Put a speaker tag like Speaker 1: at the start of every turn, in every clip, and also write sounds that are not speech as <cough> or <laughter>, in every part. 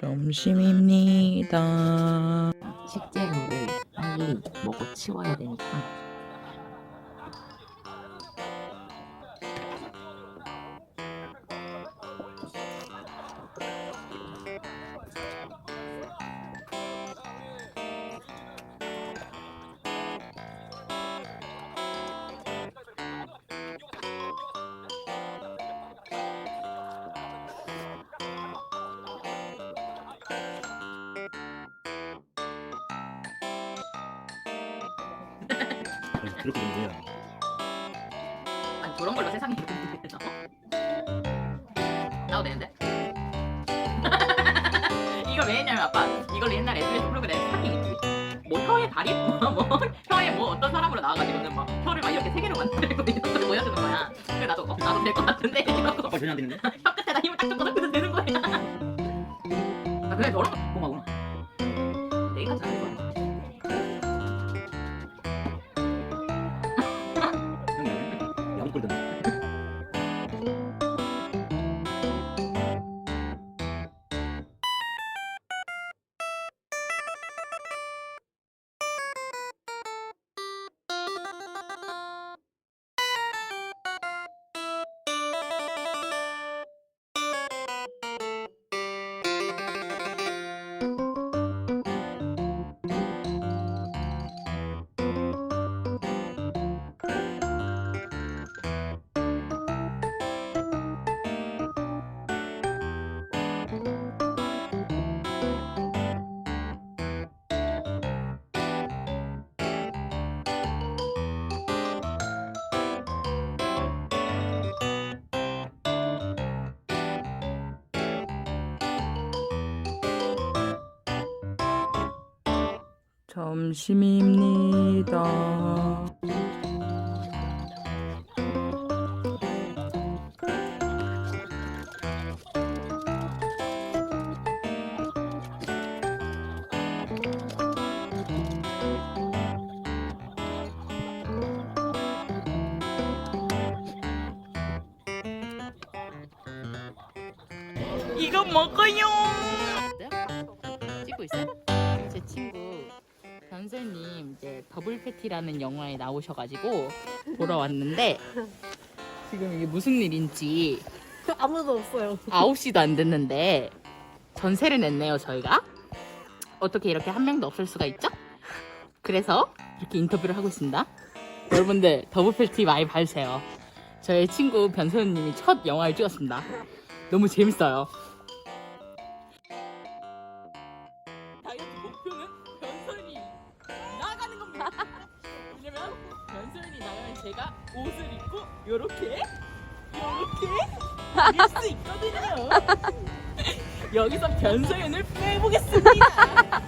Speaker 1: 점심입니다.
Speaker 2: 식재료를 빨리 먹어 치워야 되니까
Speaker 3: 그렇게 된 거야.
Speaker 2: 아니 저런 걸로 세상이 이렇게? 나도 되는데? <laughs> 이거 왜 했냐면 아빠 이걸 옛날 SBS 프로그램 스타킹이지 뭐 혀의 달인? <laughs> 뭐, 뭐 혀에 뭐 어떤 사람으로 나와가지고는 막 혀를 막 이렇게 세 개로 만들고 <laughs> 이런 걸 보여주는 거야 그래 나도 어, 나도 될 것 같은데 이러고
Speaker 3: 아빠 전혀 안 되는데?
Speaker 2: 혀 끝에다 힘을 딱 줘서 그래도 되는 거야 아 그래 저런
Speaker 1: 점심입니다. 이거 먹어요.
Speaker 2: 변세님 이제 더블 패티라는 영화에 나오셔가지고 보러 왔는데 지금 이게 무슨 일인지
Speaker 4: 아무도 없어요.
Speaker 2: 9시도 안 됐는데 전세를 냈네요 저희가. 어떻게 이렇게 한 명도 없을 수가 있죠? 그래서 이렇게 인터뷰를 하고 있습니다. 여러분들 더블 패티 많이 봐주세요. 저의 친구 변세현님이 첫 영화를 찍었습니다. 너무 재밌어요 제가 옷을 입고 요렇게 요렇게 입을 수 있거든요. <laughs> 여기서 변소연을 빼보겠습니다.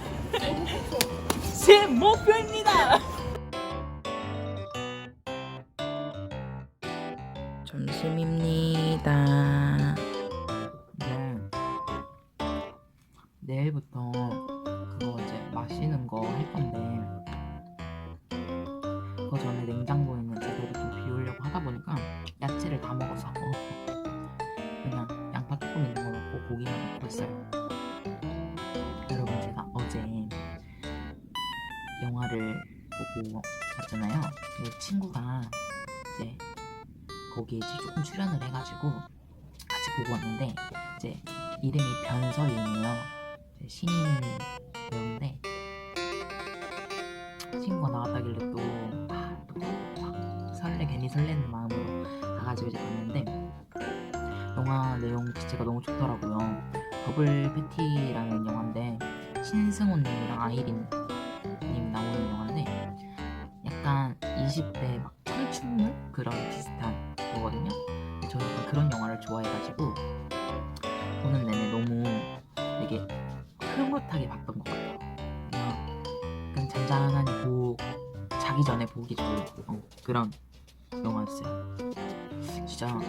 Speaker 2: <laughs> 제 목표입니다.
Speaker 5: 영화를 보고 왔잖아요. 그 친구가 이제 거기에 이제 조금 출연을 해가지고 같이 보고 왔는데 이제 이름이 변서윤이에요. 이제 신인 배우인데 친구가 나왔다길래 또막 설레 괜히 설레는 마음으로 가가지고 이제 봤는데 영화 내용 자체가 너무 좋더라고요. 더블 패티라는 영화인데 신승훈님이랑 아이린 40대 막 탈출물 그런 비슷한 거거든요. 저는 그런 영화를 좋아해가지고 보는 내내 너무 되게 흐뭇하게 봤던 것 같아요. 약간 잔잔하니 고 자기 전에 보기 좋은 어, 그런 영화였어요. 진짜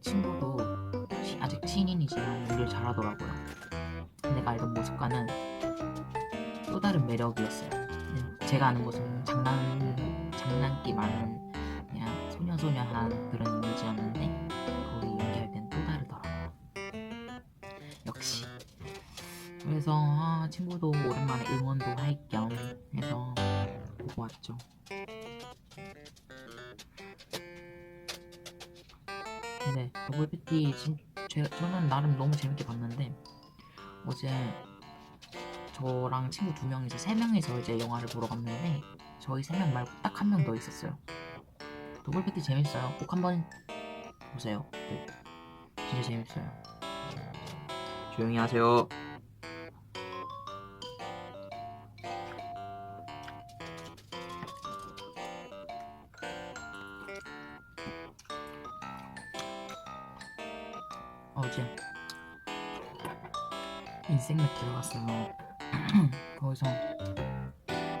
Speaker 5: 친구도 아직 신인이지만 일을 잘하더라고요. 내가 알던 모습과는 또 다른 매력이었어요. 음, 제가 아는 모습은 장난 장난기 많은 그냥 소녀소녀한 그런 이미지였는데 거기 땐또 다르더라고요. 역시 그래서 아, 친구도 오랜만에 응원도 할 겸 해서 보고 왔죠. 근데 더블 패티 진, 제, 저는 나름 너무 재밌게 봤는데 어제 저랑 친구 두 명이서 세 명이서 이제 영화를 보러 갔는데 저희 세 명 말고 딱 한 명 더 있었어요. 더블 패티 재밌어요. 꼭 한번 보세요. 네. 진짜 재밌어요. 조용히 하세요. 어제 인생 맥 들어갔어요. <clears throat> 거기서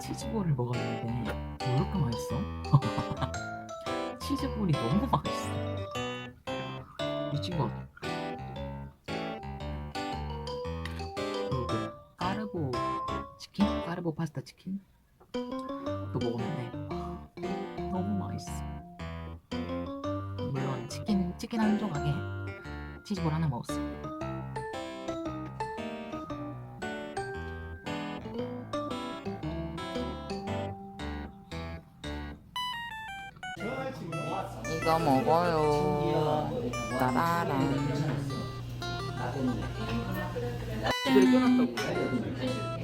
Speaker 5: 치즈볼을 먹었는데 왜 이렇게 맛있어? <laughs> 치즈볼이 너무 맛있어. 미친 것 같아. 그리고 그 까르보 치킨? 까르보 파스타 치킨? 또 먹었는데 와, 너무 맛있어. 물론 치킨 치킨 한 조각에 치즈볼 하나 먹었어.
Speaker 2: 이거 먹어요. 따라란.
Speaker 3: 끊었다고.